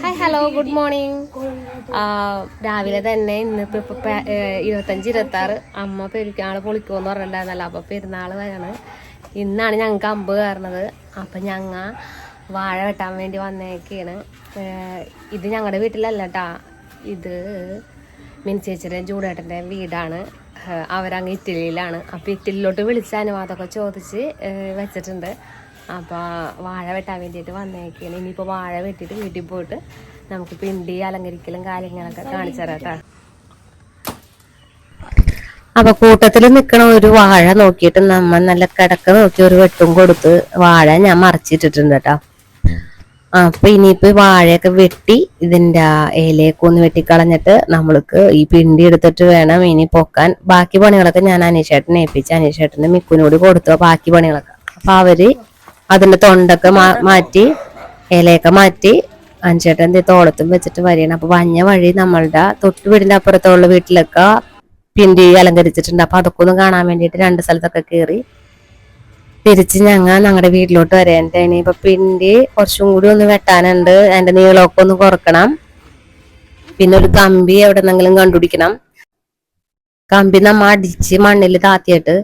Hi hello good morning രാവിലെ തന്നെ ഇന്നിപ്പോ ഇപ്പൊ പെ- ഏഹ് ഇരുപത്തഞ്ച് ഇരുപത്തി ആറ് അമ്മ പെരുക്കാൾ പൊളിക്കുമെന്ന് പറഞ്ഞിട്ടുണ്ടായിരുന്നല്ലോ. അപ്പൊ പെരുന്നാൾ വരാണ്. ഇന്നാണ് ഞങ്ങൾക്ക് അമ്പ് കയറണത്. അപ്പൊ ഞങ്ങ വാഴ വെട്ടാൻ വേണ്ടി വന്നേക്കാണ്. ഇത് ഞങ്ങളുടെ വീട്ടിലല്ല കേട്ടാ ഇത് മിനിച്ചേച്ചിയുടെ ചൂടേട്ടന്റെ വീടാണ്. അവരങ്ങ് ഇറ്റലിയിലാണ്. അപ്പോൾ ഇറ്റലിയിലോട്ട് വിളിച്ച അനുവാദമൊക്കെ ചോദിച്ച് വെച്ചിട്ടുണ്ട്. അപ്പോൾ വാഴ വെട്ടാൻ വേണ്ടിയിട്ട് വന്നേക്കാണ്. ഇനിയിപ്പോൾ വാഴ വെട്ടിയിട്ട് വീട്ടിൽ പോയിട്ട് നമുക്ക് പിണ്ടി അലങ്കരിക്കലും കാര്യങ്ങളൊക്കെ കാണിച്ചു തരാം അപ്പൊ കൂട്ടത്തിൽ നിൽക്കണ ഒരു വാഴ നോക്കിയിട്ട് നമ്മ നല്ല കിടക്ക നോക്കി ഒരു വെട്ടും കൊടുത്ത് വാഴ ഞാൻ മറച്ചിട്ടിട്ടുണ്ട് കേട്ടോ. അപ്പൊ ഇനിയിപ്പോ വാഴയൊക്കെ വെട്ടി ഇതിന്റെ ഇലയൊക്കെ ഒന്ന് വെട്ടിക്കളഞ്ഞിട്ട് നമ്മൾക്ക് ഈ പിണ്ടി എടുത്തിട്ട് വേണം ഇനി പൊക്കാൻ. ബാക്കി പണികളൊക്കെ ഞാൻ അനീഷേട്ടനെ ഏൽപ്പിച്ച് അനീഷേട്ടന് മിക്കുനോട് കൊടുത്തു. ബാക്കി പണികളൊക്കെ. അപ്പൊ അവർ അതിന്റെ തൊണ്ടൊക്കെ മാറ്റി ഇലയൊക്കെ മാറ്റി അഞ്ചേട്ടൻ എന്ത് തോളത്തും വെച്ചിട്ട് വരികയാണ്. അപ്പൊ വഞ്ഞ വഴി നമ്മളുടെ തൊട്ട് വീടിന്റെ അപ്പുറത്തുള്ള വീട്ടിലൊക്കെ പിണ്ടി അലങ്കരിച്ചിട്ടുണ്ട്. അപ്പൊ അതൊക്കെ ഒന്ന് കാണാൻ വേണ്ടിയിട്ട് രണ്ട് സ്ഥലത്തൊക്കെ കയറി തിരിച്ച് ഞങ്ങൾ ഞങ്ങളുടെ വീട്ടിലോട്ട് വരേണ്ട ഇപ്പൊ പിണ്ടി കുറച്ചും കൂടി ഒന്ന് വെട്ടാനുണ്ട്. അതിന്റെ നീളമൊക്കെ ഒന്ന് കുറക്കണം. പിന്നെ ഒരു കമ്പി എവിടെന്നെങ്കിലും കണ്ടുപിടിക്കണം. കമ്പി നമ്മ അടിച്ച് മണ്ണിൽ താത്തിയിട്ട്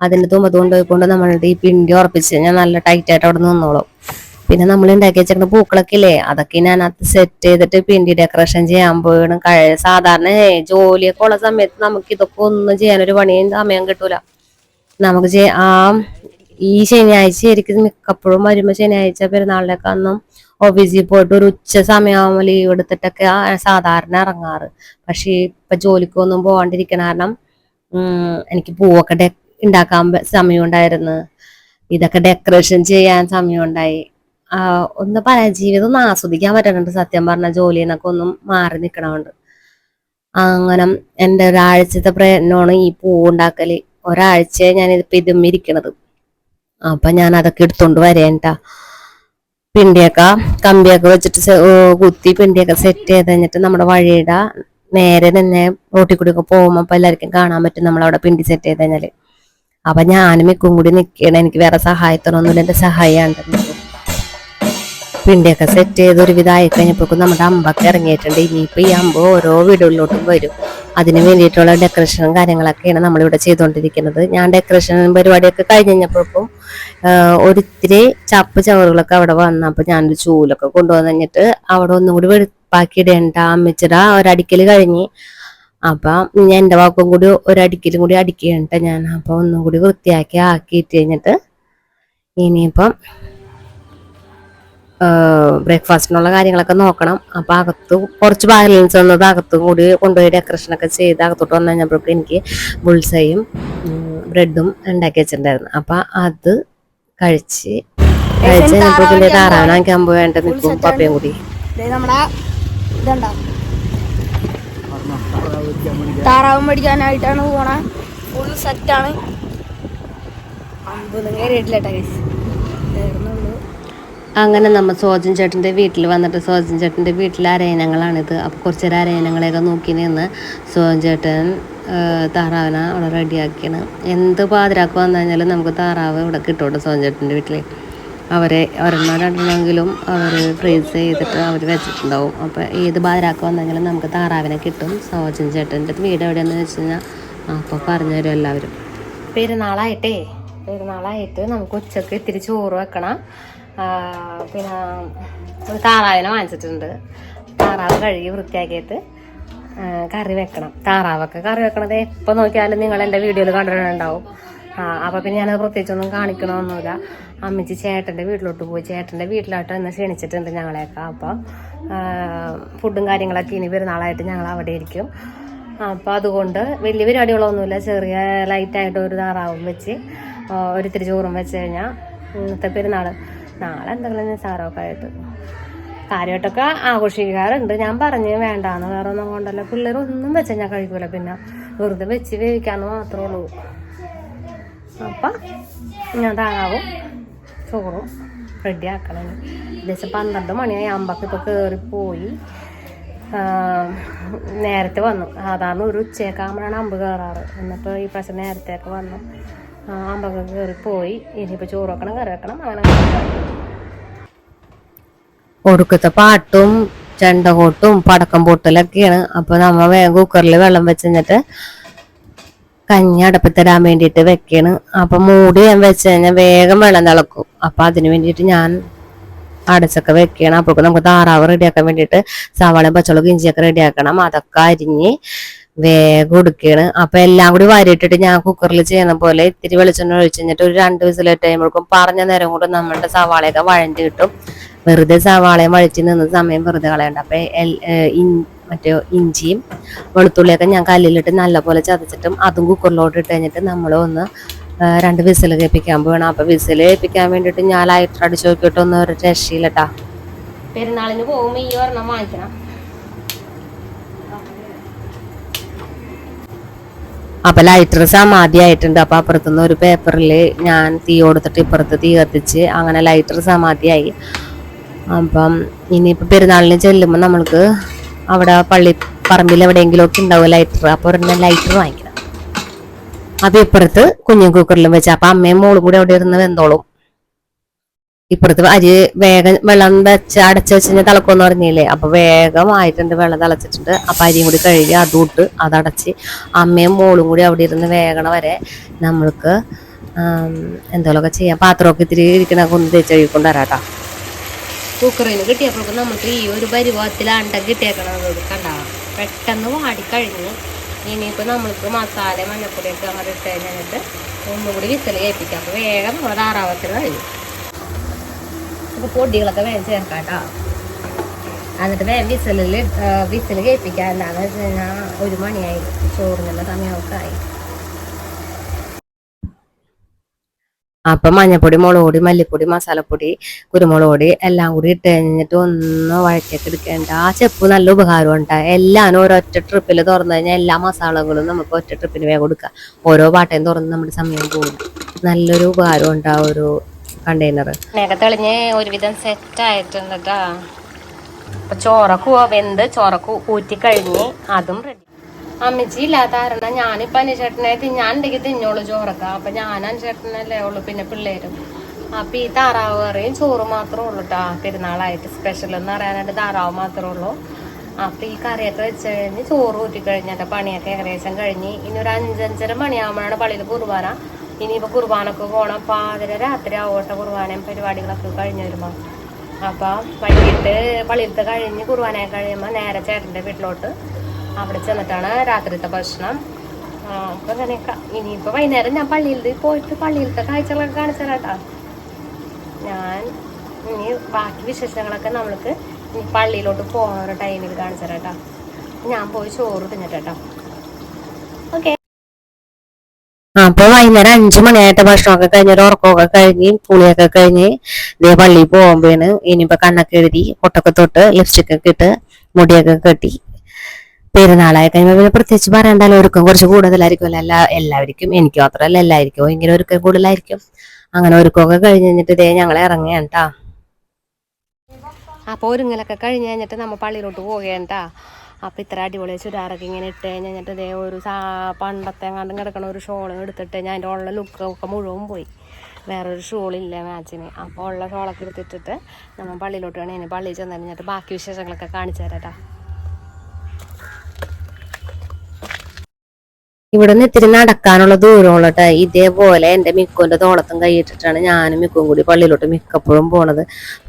അതിന്റെ തുമ്പ കൊണ്ടുപോയിക്കൊണ്ട് നമ്മളുടെ ഈ പിണ്ടി ഉറപ്പിച്ച് കഴിഞ്ഞാൽ നല്ല ടൈറ്റ് ആയിട്ട് അവിടെ നിന്നോളും. പിന്നെ നമ്മൾ ഉണ്ടാക്കി വെച്ചിരുന്ന പൂക്കളൊക്കെ ഇല്ലേ? അതൊക്കെ ഞാൻ അത് സെറ്റ് ചെയ്തിട്ട് പിണ്ടി ഡെക്കറേഷൻ ചെയ്യാൻ പോയണം കഴിയ സാധാരണ ജോലിയൊക്കെ ഉള്ള സമയത്ത് നമുക്ക് ഇതൊക്കെ ഒന്നും ചെയ്യാനൊരു പണിയും സമയം കിട്ടൂല. നമുക്ക് ആ ഈ ശനിയാഴ്ച ശരിക്കും മിക്കപ്പോഴും വരുമ്പോ ശനിയാഴ്ച പെരുന്നാളിലൊക്കെ അന്നും ഓഫീസിൽ പോയിട്ട് ഒരു ഉച്ച സമയമാകുമ്പോൾ ലീവ് എടുത്തിട്ടൊക്കെ സാധാരണ ഇറങ്ങാറ്. പക്ഷേ ഇപ്പൊ ജോലിക്കൊന്നും പോകാണ്ടിരിക്കണ കാരണം എനിക്ക് പൂവൊക്കെ ഡെ ഉണ്ടാക്കാൻ സമയം സമയമുണ്ടായിരുന്നു. ഇതൊക്കെ ഡെക്കറേഷൻ ചെയ്യാൻ സമയമുണ്ടായി. ഒന്ന് പറയാൻ ജീവിതം ഒന്ന് ആസ്വദിക്കാൻ പറ്റുന്നുണ്ട് സത്യം പറഞ്ഞ ജോലിയിൽ നിന്നൊക്കെ ഒന്നും മാറി നിൽക്കണമുണ്ട് അങ്ങനെ എന്റെ ഒരാഴ്ചത്തെ പ്രയത്നമാണ് ഈ പൂവ് ഉണ്ടാക്കൽ ഒരാഴ്ച ഞാൻ ഇതിപ്പോ ഇതും ഇരിക്കണത്. അപ്പൊ ഞാൻ അതൊക്കെ എടുത്തോണ്ട് വരേണ്ട. പിണ്ടിയൊക്കെ കമ്പിയൊക്കെ വെച്ചിട്ട് കുത്തി പിണ്ടിയൊക്കെ സെറ്റ് ചെയ്ത് കഴിഞ്ഞിട്ട് നമ്മുടെ വഴിയുടെ നേരെ തന്നെ റോട്ടിൽ കൂടി ഒക്കെ എല്ലാവർക്കും കാണാൻ പറ്റും നമ്മളവിടെ പിണ്ടി സെറ്റ് ചെയ്ത് കഴിഞ്ഞാൽ. അപ്പൊ ഞാനും മിക്കും കൂടി നിൽക്കണം എനിക്ക് വേറെ സഹായത്തിനൊന്നുമില്ല എന്റെ സഹായിയാണ്ട് പിണ്ടിയൊക്കെ സെറ്റ് ചെയ്ത് ഒരു വിധമായി കഴിഞ്ഞപ്പോൾ നമ്മുടെ അമ്പൊക്കെ ഇറങ്ങിയിട്ടുണ്ട്. ഇനിയിപ്പോൾ ഈ അമ്പ് ഓരോ വീടുകളിലോട്ടും വരും. അതിന് വേണ്ടിയിട്ടുള്ള ഡെക്കറേഷനും കാര്യങ്ങളൊക്കെയാണ് നമ്മളിവിടെ ചെയ്തുകൊണ്ടിരിക്കുന്നത്. ഞാൻ ഡെക്കറേഷൻ പരിപാടിയൊക്കെ കഴിഞ്ഞ് കഴിഞ്ഞപ്പോഴും ഒരിത്തിരി ചപ്പ് ചവറുകളൊക്കെ അവിടെ വന്നപ്പോൾ ഞാനൊരു ചൂലൊക്കെ കൊണ്ടുവന്ന് കഴിഞ്ഞിട്ട് അവിടെ ഒന്നും കൂടി വെളുപ്പാക്കി ഇടേണ്ട. അമ്മച്ചിട ഒരടിക്കൽ കഴിഞ്ഞ്. അപ്പൊ എന്റെ വാക്കും കൂടി ഒരടിക്കലും കൂടി അടിക്കുകയുണ്ട് ഞാൻ. അപ്പൊ ഒന്നും കൂടി വൃത്തിയാക്കി ആക്കിയിട്ട് കഴിഞ്ഞിട്ട് ഇനിയിപ്പം ബ്രേക്ക്ഫാസ്റ്റിനുള്ള കാര്യങ്ങളൊക്കെ നോക്കണം. അപ്പം അകത്ത് കുറച്ച് ബാലൻസ് വന്നത് അകത്തും കൂടി കൊണ്ടുപോയി ഡെക്കറേഷൻ ഒക്കെ ചെയ്ത് അകത്തോട്ട് വന്നു കഴിഞ്ഞപ്പോഴേക്കും എനിക്ക് ബുൾസയും ബ്രെഡും ഉണ്ടാക്കി വെച്ചിട്ടുണ്ടായിരുന്നു. അപ്പം അത് കഴിച്ച് കഴിച്ച് കഴിഞ്ഞപ്പോഴേക്കും എന്റെ താറാവനാക്കാൻ നിൽക്കും പപ്പയും കൂടി. താറാവ് മേടിക്കാനായിട്ടാണ് പോണ. ഫുൾ സെറ്റാണ് അമ്പൊന്നും കയറിയിട്ടില്ല കയറുന്നുള്ളൂ അങ്ങനെ നമ്മൾ സോജൻ ചേട്ടന്റെ വീട്ടിൽ വന്നിട്ട് സോജൻ ചേട്ടന്റെ വീട്ടിലെ അരയനങ്ങളാണിത്. അപ്പോൾ കുറച്ച് നേരം അരയനങ്ങളെയൊക്കെ നോക്കി നിന്ന് സോജൻ ചേട്ടൻ താറാവിനെ അവിടെ റെഡിയാക്കിയാണ്. എന്ത് പാതിരാക്ക് വന്നു കഴിഞ്ഞാലും നമുക്ക് താറാവ് ഇവിടെ കിട്ടുമോ സോജൻ ചേട്ടന്റെ വീട്ടിൽ അവരെ ഒരെണ്ണം രണ്ടെണ്ണമെങ്കിലും അവർ ഫ്രീസ് ചെയ്തിട്ട് അവർ വെച്ചിട്ടുണ്ടാവും. അപ്പോൾ ഏത് പാതിരാക്ക് വന്നെങ്കിലും നമുക്ക് താറാവിനെ കിട്ടും. സോജൻ ചേട്ടന്റെ വീട് എവിടെയാണെന്ന് വെച്ച് കഴിഞ്ഞാൽ അപ്പോൾ പറഞ്ഞു തരും എല്ലാവരും. പെരുന്നാളായിട്ടേ പെരുന്നാളായിട്ട് നമുക്ക് ഉച്ചയ്ക്ക് ഇത്തിരി ചോറ് വെക്കണം. പിന്നെ ഒരു താറാവിനെ വാങ്ങിച്ചിട്ടുണ്ട്. താറാവ് കഴുകി വൃത്തിയാക്കിയിട്ട് കറി വെക്കണം. താറാവൊക്കെ കറി വെക്കണത് എപ്പോൾ നോക്കിയാലും നിങ്ങൾ എന്റെ വീഡിയോയിൽ കണ്ടിട്ടുണ്ടാവും. ആ അപ്പോൾ പിന്നെ ഞാനത് പ്രത്യേകിച്ചൊന്നും കാണിക്കണമൊന്നുമില്ല. അമ്മച്ചി ചേട്ടന്റെ വീട്ടിലോട്ട് പോയി. ചേട്ടന്റെ വീട്ടിലോട്ട് ഇന്ന് ക്ഷണിച്ചിട്ടുണ്ട് ഞങ്ങളെയൊക്കെ. അപ്പോൾ ഫുഡും കാര്യങ്ങളൊക്കെ ഇനി പെരുന്നാളായിട്ട് ഞങ്ങൾ അവിടെ ഇരിക്കും. അപ്പോൾ അതുകൊണ്ട് വലിയ പരിപാടികളൊന്നുമില്ല. ചെറിയ ലൈറ്റായിട്ട് ഒരു താറാവും വെച്ച് ഒരിത്തിരി ചോറും വെച്ച് കഴിഞ്ഞാൽ ഇന്നത്തെ പെരുന്നാൾ നാളെ എന്തെങ്കിലും നിസ്സാരമൊക്കെ ആയിട്ട് കാര്യമായിട്ടൊക്കെ ആഘോഷിക്കാറുണ്ട്. ഞാൻ പറഞ്ഞു വേണ്ടാന്ന് വേറെ ഒന്നും കൊണ്ടല്ല. പിള്ളേർ ഒന്നും വെച്ച് ഞാൻ കഴിക്കൂല. പിന്നെ വെറുതെ വെച്ച് വേവിക്കാന്ന് മാത്രമേ ഉള്ളൂ. അപ്പം ഞാൻ താറാവും ചോറും റെഡി ആക്കണം ഏകദേശം പന്ത്രണ്ട് മണിയായി. അമ്പക്ക് ഇപ്പോൾ കയറി പോയി ആ, നേരത്തെ വന്നു. സാധാരണ ഒരു ഉച്ചയൊക്കെ ആകുമ്പോഴാണ് അമ്പ് കയറാറ് എന്നിട്ട് ഈ പ്രാവശ്യം നേരത്തെയൊക്കെ വന്നു. അമ്പൊക്കെ കയറി പോയി ഇനിയിപ്പോൾ ചോറ് വെക്കണം കറി വെക്കണം അങ്ങനെ ഒടുക്കത്തെ പാട്ടും ചെണ്ടകോട്ടും പടക്കം പൊട്ടലൊക്കെയാണ്. അപ്പോൾ നമ്മ വേഗം കുക്കറിൽ വെള്ളം വെച്ച് കഴിഞ്ഞിട്ട് കഞ്ഞി അടപ്പത്തിടാൻ വേണ്ടിയിട്ട് വെക്കാണ്. അപ്പൊ മൂടി ഞാൻ വെച്ച് കഴിഞ്ഞാൽ വേഗം വെള്ളം തിളക്കും. അപ്പൊ അതിന് വേണ്ടിയിട്ട് ഞാൻ അടച്ചൊക്കെ വെക്കണം. അപ്പോൾ നമുക്ക് താറാവ് റെഡിയാക്കാൻ വേണ്ടിയിട്ട് സവാളയും പച്ചളക്കും ഇഞ്ചിയൊക്കെ റെഡിയാക്കണം അതൊക്കെ അരിഞ്ഞ് വേഗം എടുക്കുകയാണ് അപ്പൊ എല്ലാം കൂടി വാരിയിട്ടിട്ട് ഞാൻ കുക്കറിൽ ചെയ്യുന്ന പോലെ ഇത്തിരി വെളിച്ചെണ്ണ ഒഴിച്ചു കഴിഞ്ഞിട്ട് ഒരു രണ്ട് വിസിൽ കഴിയുമ്പോഴേക്കും പറഞ്ഞ നേരം കൊണ്ട് നമ്മുടെ സവാളയൊക്കെ വഴഞ്ഞു കിട്ടും. വെറുതെ സവാളയും വഴിച്ച് നിന്ന സമയം വെറുതെ കളയണ്ട. അപ്പൊ മറ്റേ ഇഞ്ചിയും വെളുത്തുള്ളിയൊക്കെ ഞാൻ കല്ലിലിട്ട് നല്ലപോലെ ചതച്ചിട്ടും അതും കുക്കറിലോട്ട് ഇട്ട് കഴിഞ്ഞിട്ട് നമ്മൾ ഒന്ന് രണ്ട് വിസിൽ കേൾപ്പിക്കാൻ പോകണം അപ്പൊ വിസിൽ കേൾപ്പിക്കാൻ വേണ്ടിയിട്ട് ഞാൻ ലൈറ്റർ അടിച്ച് നോക്കിയിട്ടൊന്നും ഒരു രക്ഷയില്ലട്ടാ. പെരുന്നാളിന് പോകുമ്പോൾ ഈ ഒരെണ്ണം വാങ്ങിക്കണം. അപ്പൊ ലൈറ്റർ സമാധി ആയിട്ടുണ്ട് അപ്പൊ അപ്പുറത്തുനിന്ന് ഒരു പേപ്പറിൽ ഞാൻ തീ കൊടുത്തിട്ട് ഇപ്പുറത്ത് തീ കത്തിച്ച് അങ്ങനെ ലൈറ്റർ സമാധിയായി. അപ്പം ഇനിയിപ്പോൾ പെരുന്നാളിന് ചെല്ലുമ്പോൾ നമ്മൾക്ക് അവിടെ പള്ളി പറമ്പിൽ എവിടെയെങ്കിലുമൊക്കെ ഉണ്ടാവും ലൈറ്റർ അപ്പോൾ ഒരെണ്ണം ലൈറ്റർ വാങ്ങിക്കണം. അപ്പം ഇപ്പുറത്ത് കുഞ്ഞു കുക്കറിലും വെച്ച്. അപ്പം അമ്മയും മോളും കൂടെ അവിടെ ഇരുന്ന് വെന്തോളും. ഇപ്പുറത്ത് അരി വേഗം വെള്ളം വെച്ച് അടച്ചു വെച്ച് കഴിഞ്ഞാൽ തിളക്കുമെന്ന് പറഞ്ഞില്ലേ? അപ്പൊ വേഗമായിട്ടുണ്ട് വെള്ളം തിളച്ചിട്ടുണ്ട്. അപ്പൊ അരിയും കൂടി കഴുകി അതും അതടച്ച് അമ്മയും മോളും കൂടി അവിടെ ഇരുന്ന് വേഗണ വരെ നമ്മൾക്ക് എന്തെങ്കിലുമൊക്കെ ചെയ്യാം. പാത്രമൊക്കെ ഇത്തിരി ഇരിക്കണ ഒന്ന് തേച്ച് കഴുകിക്കൊണ്ട് വരാം കേട്ടോ കുക്കറിന് കിട്ടിയപ്പോഴേക്കും നമുക്ക് ഈ ഒരു പരിഭവത്തിൽ അണ്ടം കിട്ടിയേക്കണത് കണ്ട? പെട്ടെന്ന് വാടിക്കഴിഞ്ഞ് ഇനിയിപ്പോൾ നമ്മൾക്ക് മസാല മഞ്ഞപ്പൊടിയൊക്കെ അങ്ങനെ ഇട്ട് കഴിഞ്ഞിട്ട് ഒന്നുകൂടി വിസൽ കേൾപ്പിക്കാം. അപ്പോൾ വേഗം നമ്മുടെ കഴിയും അപ്പോൾ പൊടികളൊക്കെ വേഗം ചേർക്കാം കേട്ടോ എന്നിട്ട് വേഗം വിസലിൽ വിസൽ കേൾപ്പിക്കാം എന്താണെന്ന് വെച്ച് കഴിഞ്ഞാൽ ഒരു മണിയായി. ചോറിനുള്ള സമയമൊക്കെ ആയി. അപ്പം മഞ്ഞപ്പൊടി മുളക് പൊടി മല്ലിപ്പൊടി മസാലപ്പൊടി കുരുമുളക് പൊടി എല്ലാം കൂടി ഇട്ട് കഴിഞ്ഞിട്ട് ഒന്ന് വഴറ്റിയൊക്കെ എടുക്കേണ്ട. ആ ചെപ്പ് നല്ല ഉപകാരം ഉണ്ട് എല്ലാം ഒരൊറ്റ ട്രിപ്പിൽ തുറന്നു കഴിഞ്ഞാൽ എല്ലാ മസാലകളും നമുക്ക് ഒറ്റ ട്രിപ്പിന് വേഗം കൊടുക്കാം. ഓരോ പാട്ടയും തുറന്ന് നമ്മുടെ സമയം പോകും. നല്ലൊരു ഉപകാരം ആ ഒരു കണ്ടെയ്നർ മേഘത്തെളിഞ്ഞ് തെളിഞ്ഞ് ഒരുവിധം സെറ്റ് ആയിട്ടുണ്ട് കേട്ടോ വെന്ത് ചോറക്കു ഊറ്റി കഴിഞ്ഞ് അതും റെഡി അമ്മച്ചി ഇല്ലാത്ത കാരണം ഞാനിപ്പോ അനുചേട്ടനെ തിന്നാൻ ഉണ്ടെങ്കിൽ തിന്നോളൂ ചോറക്ക. അപ്പൊ ഞാൻ അനുചേട്ടനല്ലേ ഉള്ളു പിന്നെ പിള്ളേരും. അപ്പൊ ഈ താറാവ് കറിയും ചോറ് മാത്രമേ ഉള്ളൂ കേട്ടോ പെരുന്നാളായിട്ട് സ്പെഷ്യൽ എന്ന് പറയാനായിട്ട് താറാവ് മാത്രമേ ഉള്ളൂ. അപ്പൊ ഈ കറിയൊക്കെ വെച്ച് കഴിഞ്ഞ് ചോറ് ഊറ്റി കഴിഞ്ഞിട്ട് പണിയൊക്കെ ഏകദേശം കഴിഞ്ഞ്. ഇനി ഒരു അഞ്ചഞ്ചര മണിയാകുമ്പോഴാണ് പള്ളിയിൽ കുർബാന. ഇനിയിപ്പോ കുർബാനക്ക് പോകണം പാതിര രാത്രി ആവട്ടെ കുർബാനയും പരിപാടികളൊക്കെ കഴിഞ്ഞ് വരുമ്പോൾ അപ്പം വൈകിട്ട് പള്ളിയിലത്തെ കഴിഞ്ഞ് കുർബാനയൊക്കെ കഴിയുമ്പോൾ നേരെ ചേട്ടന്റെ വീട്ടിലോട്ട് അവിടെ ചെന്നിട്ടാണ് രാത്രിത്തെ ഭക്ഷണം. അപ്പം അങ്ങനെയൊക്കെ. ഇനിയിപ്പോ വൈകുന്നേരം ഞാൻ പള്ളിയിൽ പോയിട്ട് പള്ളിയിലത്തെ കാഴ്ചകളൊക്കെ കാണിച്ചു ഞാൻ ഇനി ബാക്കി വിശേഷങ്ങളൊക്കെ നമ്മൾക്ക് പള്ളിയിലോട്ട് പോകുന്ന ടൈമിൽ കാണിച്ചു ഞാൻ പോയി ചോറ് തിന്നിട്ടാ ഓക്കെ അപ്പൊ വൈകുന്നേരം അഞ്ചു മണിയായിട്ട് ഭക്ഷണമൊക്കെ കഴിഞ്ഞ് ഉറക്കമൊക്കെ കഴിഞ്ഞ് പുളിയൊക്കെ കഴിഞ്ഞ് ഇതേ പള്ളിയിൽ പോകുമ്പോഴാണ് ഇനിയിപ്പോ കണ്ണൊക്കെ എഴുതി പൊട്ടൊക്കെ തൊട്ട് ലിപ്സ്റ്റിക് ഒക്കെ ഇട്ട് മുടിയൊക്കെ കെട്ടി പെരുന്നാളായി കഴിയുമ്പോൾ പിന്നെ പ്രത്യേകിച്ച് പറയണ്ടല്ലോ ഒരുക്കം കുറച്ച് കൂടുതലായിരിക്കും. എല്ലാ എല്ലാവർക്കും എനിക്ക് മാത്രമല്ല എല്ലാവർക്കും ഇങ്ങനെ ഒരുക്കം കൂടുതലായിരിക്കും. അങ്ങനെ ഒരുക്കമൊക്കെ കഴിഞ്ഞ് കഴിഞ്ഞിട്ട് ഇതേ ഞങ്ങൾ ഇറങ്ങിയാണ് ട്ടാ. അപ്പോൾ ഒരുങ്ങലൊക്കെ കഴിഞ്ഞ് കഴിഞ്ഞിട്ട് നമ്മൾ പള്ളിയിലോട്ട് പോവുകയാണ് ട്ടാ. അപ്പോൾ ഇത്ര അടിപൊളി ചുരിദാറൊക്കെ ഇങ്ങനെ ഇട്ട് കഴിഞ്ഞിട്ട് ഇതേ ഒരു സാ പണ്ടത്തെ കണ്ടും കിടക്കണ ഒരു ഷോളും എടുത്തിട്ട് ഞാൻ അതിന്റെ ഉള്ള ലുക്കൊക്കെ മുഴുവൻ പോയി. വേറൊരു ഷോളില്ല മാച്ചിന്. അപ്പോൾ ഉള്ള ഷോളൊക്കെ എടുത്തിട്ടിട്ട് നമ്മൾ പള്ളിയിലോട്ട് വേണം. ഇനി പള്ളിയിൽ ചെന്ന് കഴിഞ്ഞിട്ട് ബാക്കി വിശേഷങ്ങളൊക്കെ കാണിച്ചു തരാട്ടാ. ഇവിടെ നിന്ന് ഇത്തിരി നടക്കാനുള്ള ദൂരമുള്ളട്ടെ ഇതേപോലെ എന്റെ മിക്കോന്റെ തോളത്തും കൈയിട്ടിട്ടാണ് ഞാനും മിക്കും കൂടി പള്ളിയിലോട്ട് മിക്കപ്പോഴും പോണത്.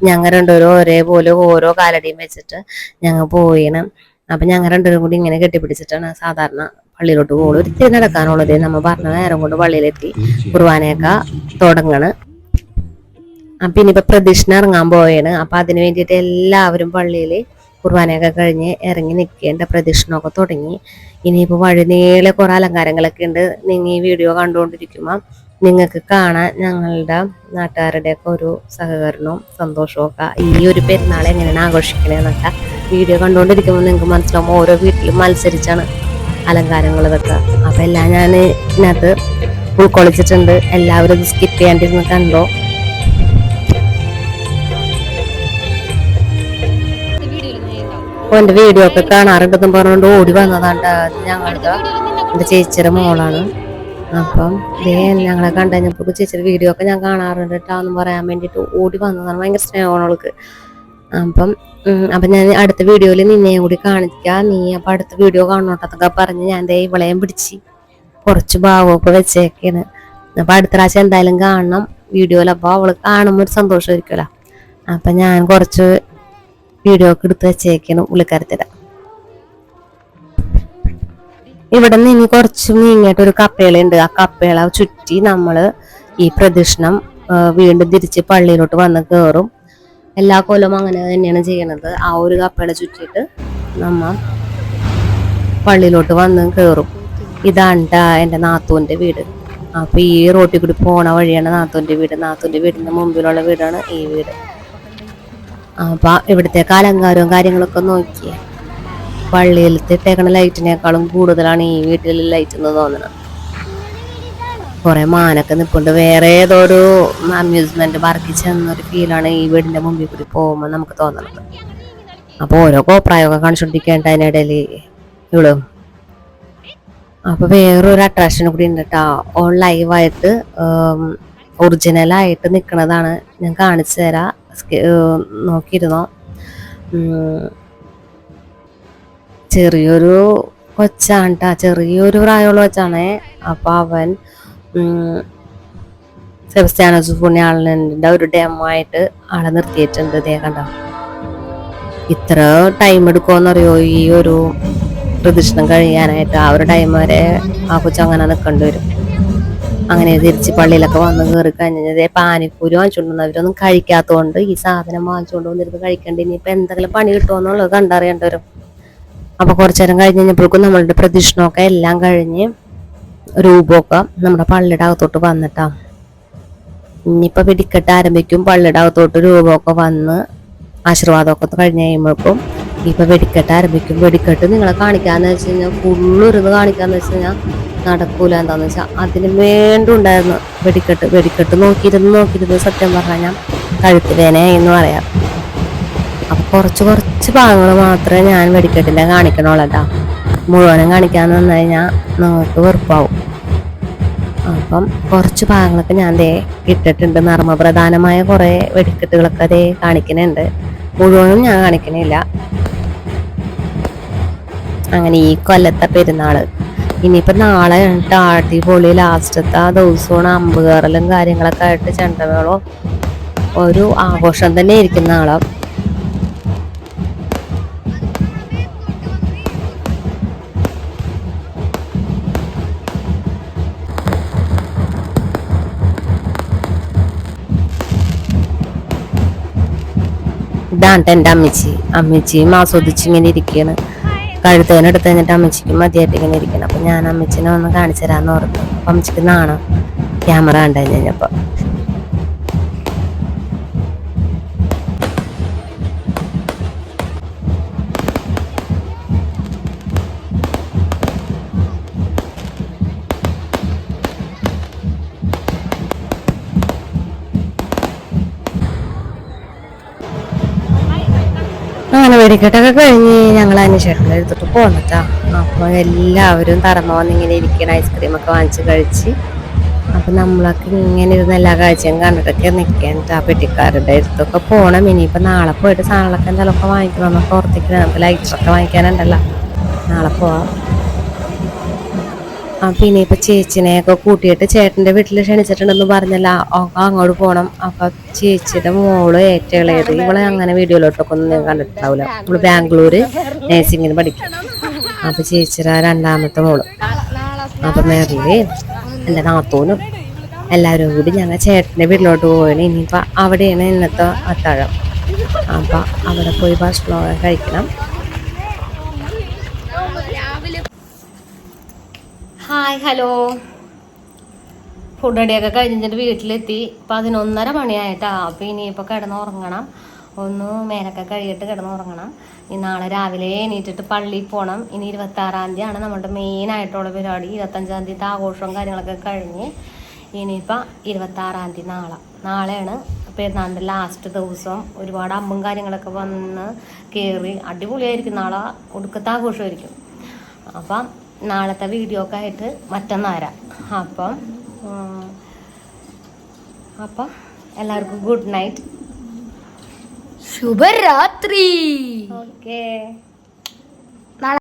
ഞങ്ങൾ രണ്ടുപേരും ഒരേപോലെ ഓരോ കാലടിയും വെച്ചിട്ട് ഞങ്ങൾ പോയിണം. അപ്പൊ ഞങ്ങൾ രണ്ടുപേരും കൂടി ഇങ്ങനെ കെട്ടിപ്പിടിച്ചിട്ടാണ് സാധാരണ പള്ളിയിലോട്ട് പോകുള്ളൂ ഒരിത്തിരി നടക്കാനുള്ളത് നമ്മൾ പറഞ്ഞ നേരം കൊണ്ട് പള്ളിയിലെത്തി കുർബാനയൊക്കെ തുടങ്ങണ്. അപ്പൊ ഇനിയിപ്പോ പ്രദക്ഷിണ ഇറങ്ങാൻ പോയാണ് അപ്പൊ അതിന് വേണ്ടിയിട്ട് എല്ലാവരും പള്ളിയിൽ കുർബാനയൊക്കെ കഴിഞ്ഞ് ഇറങ്ങി നിൽക്കേണ്ട പ്രദക്ഷിണമൊക്കെ തുടങ്ങി. ഇനിയിപ്പോൾ വഴി നീളെ കുറെ അലങ്കാരങ്ങളൊക്കെ ഉണ്ട്. നിങ്ങൾ ഈ വീഡിയോ കണ്ടുകൊണ്ടിരിക്കുമ്പോൾ നിങ്ങൾക്ക് കാണാൻ ഞങ്ങളുടെ നാട്ടുകാരുടെയൊക്കെ ഒരു സഹകരണവും സന്തോഷവും ഒക്കെ ഈ ഒരു പെരുന്നാൾ എങ്ങനെയാണ് ആഘോഷിക്കണേന്നൊക്കെ വീഡിയോ കണ്ടുകൊണ്ടിരിക്കുമ്പോൾ നിങ്ങൾക്ക് മനസ്സിലാവും ഓരോ വീട്ടിലും മത്സരിച്ചാണ് അലങ്കാരങ്ങൾ വെക്കുക അപ്പം എല്ലാം ഞാൻ ഇതിനകത്ത് ഉൾക്കൊള്ളിച്ചിട്ടുണ്ട്. എല്ലാവരും ഇത് സ്കിപ്പ് ചെയ്യാണ്ടിരുന്ന് കണ്ടോ? ഓന്റെ വീഡിയോ ഒക്കെ കാണാറുണ്ടെന്നും പറഞ്ഞുകൊണ്ട് ഓടി വന്നതാണ്ട് ഞങ്ങളുടെ എന്റെ ചേച്ചിയുടെ മോളാണ്. അപ്പം ഇതേ ഞങ്ങളെ കണ്ടു കഴിഞ്ഞപ്പോൾ ചേച്ചിയുടെ വീഡിയോ ഒക്കെ ഞാൻ കാണാറുണ്ട് കേട്ടോ എന്ന് പറയാൻ വേണ്ടിയിട്ട് ഓടി വന്നതാണ്. ഭയങ്കര സ്നേഹമാണ് അവൾക്ക്. അപ്പം അപ്പൊ ഞാൻ അടുത്ത വീഡിയോയിൽ നിന്നെ കൂടി കാണിക്കാം. നീ അപ്പം അടുത്ത വീഡിയോ കാണോട്ടൊക്കെ പറഞ്ഞ് ഞാൻ ദേ ഇവളെയും പിടിച്ച് കുറച്ച് ഭാവമൊക്കെ വെച്ചേക്കാണ്. അപ്പം അടുത്ത പ്രാവശ്യം എന്തായാലും കാണണം വീഡിയോയിൽ. അപ്പോൾ അവൾ കാണുമ്പോൾ ഒരു സന്തോഷമായിരിക്കുമല്ലോ അപ്പം ഞാൻ കുറച്ച് വീഡിയോ ഒക്കെ എടുത്ത് വെച്ചേക്കാണ്. ഉള്ളിക്കരത്തില ഇവിടെ നിന്ന് ഇനി കുറച്ച് നീങ്ങിയിട്ട് ഒരു കപ്പേളയുണ്ട്. ആ കപ്പേള ചുറ്റി നമ്മൾ ഈ പ്രദക്ഷിണം വീണ്ടും തിരിച്ച് പള്ളിയിലോട്ട് വന്ന് കയറും എല്ലാ കൊല്ലവും അങ്ങനെ തന്നെയാണ് ചെയ്യണത്. ആ ഒരു കപ്പയുടെ ചുറ്റിയിട്ട് നമ്മ പള്ളിയിലോട്ട് വന്ന് കയറും ഇതാണ് എന്റെ നാത്തൂന്റെ വീട്. അപ്പൊ ഈ റോട്ടിൽ കൂടി പോണ വഴിയാണ് നാത്തൂന്റെ വീട്. നാത്തൂന്റെ വീടിന്റെ മുമ്പിലുള്ള വീടാണ് ഈ വീട്. അപ്പൊ ഇവിടുത്തെ അലങ്കാരവും കാര്യങ്ങളൊക്കെ നോക്കിയേ. പള്ളിയിലത്തെ ഇട്ടേക്കണ ലൈറ്റിനേക്കാളും കൂടുതലാണ് ഈ വീട്ടിൽ ലൈറ്റ് എന്ന് തോന്നുന്നത് കുറെ മാനൊക്കെ നിൽക്കൊണ്ട് വേറെ ഏതോ ഒരു അമ്യൂസ്മെന്റ് പാർക്കിൽ ചെന്നൊരു ഫീലാണ് ഈ വീടിന്റെ മുമ്പിൽ കൂടി പോകുമ്പോൾ നമുക്ക് തോന്നുന്നത് അപ്പൊ ഓരോ കോപ്രായമൊക്കെ കാണിച്ചോണ്ടിരിക്കേണ്ട അതിനിടയിൽ ഇവൾ. അപ്പൊ വേറൊരു അട്രാക്ഷൻ കൂടി ഉണ്ട് കേട്ടോ ഓൺ ലൈവായിട്ട് ഒറിജിനലായിട്ട് നിൽക്കുന്നതാണ് ഞാൻ കാണിച്ചു തരാം. നോക്കിയിരുന്നോ? ചെറിയൊരു കൊച്ചാണ് കേട്ടോ ചെറിയൊരു പ്രായമുള്ള കൊച്ചാണേ. അപ്പൊ അവൻ സെബസ്ത്യാനോസ് പുണ്യാളന്റെ ഒരു ഡെമോ ആയിട്ട് ആളെ നിർത്തിയിട്ടുണ്ട്. ഇതേ കണ്ട? ഇത്ര ടൈം എടുക്കുമെന്നറിയോ ഈ ഒരു പ്രദക്ഷിണം കഴിയാനായിട്ട് ആ ഒരു ടൈം വരെ ആ കൊച്ചു അങ്ങനെ നിൽക്കേണ്ടി വരും. അങ്ങനെ തിരിച്ച് പള്ളിയിലൊക്കെ വന്ന് കയറി കഴിഞ്ഞത് പാനിപ്പൂരി വാങ്ങിച്ചുകൊണ്ട് വന്നു അവരൊന്നും കഴിക്കാത്തതുകൊണ്ട് ഈ സാധനം വാങ്ങിച്ചുകൊണ്ട് വന്നിരുന്ന് കഴിക്കേണ്ടി? ഇനിയിപ്പോൾ എന്തെങ്കിലും പണി കിട്ടുമെന്നുള്ളത് കണ്ടറിയേണ്ടി വരും. അപ്പോൾ കുറച്ചു നേരം കഴിഞ്ഞ് കഴിഞ്ഞപ്പോഴേക്കും നമ്മളുടെ പ്രദക്ഷിണമൊക്കെ എല്ലാം കഴിഞ്ഞ് രൂപമൊക്കെ നമ്മുടെ പള്ളിയുടെ അകത്തോട്ട് വന്നിട്ടാ. ഇനിയിപ്പോൾ വെടിക്കെട്ട് ആരംഭിക്കും പള്ളിയുടെ അകത്തോട്ട് രൂപമൊക്കെ വന്ന് ആശീർവാദമൊക്കെ കഴിഞ്ഞ് കഴിയുമ്പോഴേക്കും ഇപ്പോൾ വെടിക്കെട്ട് ആരംഭിക്കും. വെടിക്കെട്ട് നിങ്ങളെ കാണിക്കാന്ന് വെച്ച് കഴിഞ്ഞാൽ ഫുള്ളിരുന്ന് കാണിക്കാന്ന് വെച്ച് കഴിഞ്ഞാൽ നടക്കൂല. എന്താന്ന് വെച്ചാൽ അതിന് വേണ്ടുണ്ടായിരുന്നു വെടിക്കെട്ട്. വെടിക്കെട്ട് നോക്കിയിരുന്ന് നോക്കിയിരുന്ന് സത്യം പറഞ്ഞാൽ കഴുത്ത് വേന എന്ന് പറയാം. അപ്പം കുറച്ച് കുറച്ച് ഭാഗങ്ങൾ മാത്രമേ ഞാൻ വെടിക്കെട്ടിന്റെ കാണിക്കണുള്ളൂ കേട്ടോ. മുഴുവനും കാണിക്കാൻ നിന്ന് കഴിഞ്ഞാൽ നിങ്ങൾക്ക് വെറുപ്പാവും. അപ്പം കുറച്ച് ഭാഗങ്ങളൊക്കെ ഞാൻ ദേ ഇട്ടിട്ടുണ്ട്. നർമ്മപ്രധാനമായ കുറെ വെടിക്കെട്ടുകളൊക്കെ അതേ കാണിക്കുന്നുണ്ട്. മുഴുവനും ഞാൻ കാണിക്കണില്ല. അങ്ങനെ ഈ കൊല്ലത്തെ പെരുന്നാൾ. ഇനിയിപ്പോൾ നാളെ ട്ടോ അടിപൊളി ലാസ്റ്റത്തെ ആ ദിവസമാണ് അമ്പ് കയറലും കാര്യങ്ങളൊക്കെ ആയിട്ട് ചെണ്ടമേളോ ഒരു ആഘോഷം തന്നെ ഇരിക്കുന്ന നാളെ. ഇതാണ് എന്റെ അമ്മച്ചി. അമ്മച്ചിയും ആസ്വദിച്ച് ഇങ്ങനെ ഇരിക്കുകയാണ് കഴുത്തേനെടുത്ത് കഴിഞ്ഞിട്ട് അമ്മച്ചിക്കും മതിയായിട്ട് ഇങ്ങനെ ഇരിക്കണം. അപ്പം ഞാൻ അമ്മച്ചിനെ ഒന്ന് കാണിച്ചു തരാമെന്ന് ഓർത്തു. അപ്പം അമ്മച്ചിക്ക് നാണം. ക്യാമറ കണ്ടു കഴിഞ്ഞപ്പോ. വെടിക്കെട്ടൊക്കെ കഴിഞ്ഞ് ഞങ്ങൾ അന്വേഷണത്തിൽ എടുത്തിട്ട് പോന്നിട്ടാ. അപ്പൊ എല്ലാവരും തറമ വന്നിങ്ങനെ ഇരിക്കണം ഐസ്ക്രീം ഒക്കെ വാങ്ങിച്ച് കഴിച്ച്. അപ്പൊ നമ്മളൊക്കെ ഇങ്ങനെ ഇരുന്ന് എല്ലാ കാഴ്ചയും കണ്ടിട്ടൊക്കെ നിക്കാൻ ആ പെട്ടിക്കാരുടെ അടുത്തൊക്കെ ഇനിയിപ്പോ നാളെ പോയിട്ട് സാധനങ്ങളൊക്കെ എന്തെങ്കിലുമൊക്കെ വാങ്ങിക്കണം ഓർത്തിക്കണം നമുക്ക് ലൈറ്ററൊക്കെ വാങ്ങിക്കാനുണ്ടല്ലോ. നാളെ പോവാം. അപ്പൊ ഇനിയിപ്പോ ചേച്ചിനെയൊക്കെ കൂട്ടിയിട്ട് ചേട്ടന്റെ വീട്ടിൽ ക്ഷണിച്ചിട്ടുണ്ടെന്ന് പറഞ്ഞല്ല. അങ്ങോട്ട് പോണം. അപ്പൊ ചേച്ചിയുടെ മോൾ ഏറ്റവും ഇളയത്. ഇവളെ അങ്ങനെ വീഡിയോയിലോട്ടൊക്കെ ഒന്നും കണ്ടിട്ടുണ്ടാവില്ല. ഇവൾ ബാംഗ്ലൂര് നേഴ്സിങ്ങിന് പഠിക്കും. അപ്പൊ ചേച്ചിയുടെ രണ്ടാമത്തെ മോൾ. അപ്പൊ മേറിൽ എന്റെ നാത്തൂനും എല്ലാവരും കൂടി ഞങ്ങൾ ചേട്ടന്റെ വീട്ടിലോട്ട് പോവാണ്. ഇനിയിപ്പോ അവിടെയാണ് ഇന്നത്തെ അത്താഴം. അപ്പൊ അവിടെ പോയി ഭക്ഷണമൊക്കെ കഴിക്കണം. ഹായ് ഹലോ ഫുഡ് റെഡിയൊക്കെ കഴിഞ്ഞിട്ട് വീട്ടിലെത്തി. പതിനൊന്നര മണിയായിട്ടാ. അപ്പം ഇനിയിപ്പോൾ കിടന്നുറങ്ങണം. ഒന്ന് മേലൊക്കെ കഴിയിട്ട് കിടന്നുറങ്ങണം. ഇനി നാളെ രാവിലെ എണീറ്റിട്ട് പള്ളിയിൽ പോകണം ഇനി ഇരുപത്തി ആറാം ആണ് നമ്മുടെ മെയിൻ ആയിട്ടുള്ള പരിപാടി. ഇരുപത്തഞ്ചാം തീയതി ആഘോഷവും കാര്യങ്ങളൊക്കെ കഴിഞ്ഞ് ഇനിയിപ്പോൾ ഇരുപത്തി ആറാം തീയതി നാളെ. നാളെയാണ് പെരുന്നാളിന്റെ ലാസ്റ്റ് ദിവസം. ഒരുപാട് അമ്പും കാര്യങ്ങളൊക്കെ വന്ന് കയറി അടിപൊളിയായിരിക്കും. നാളെ ഒടുക്കത്തെ ആഘോഷമായിരിക്കും. അപ്പം നാളത്തെ വീഡിയോ ഒക്കെ ആയിട്ട് മറ്റന്നാരാ? അപ്പം അപ്പം എല്ലാവർക്കും ഗുഡ് നൈറ്റ് ശുഭരാത്രി. ഓക്കേ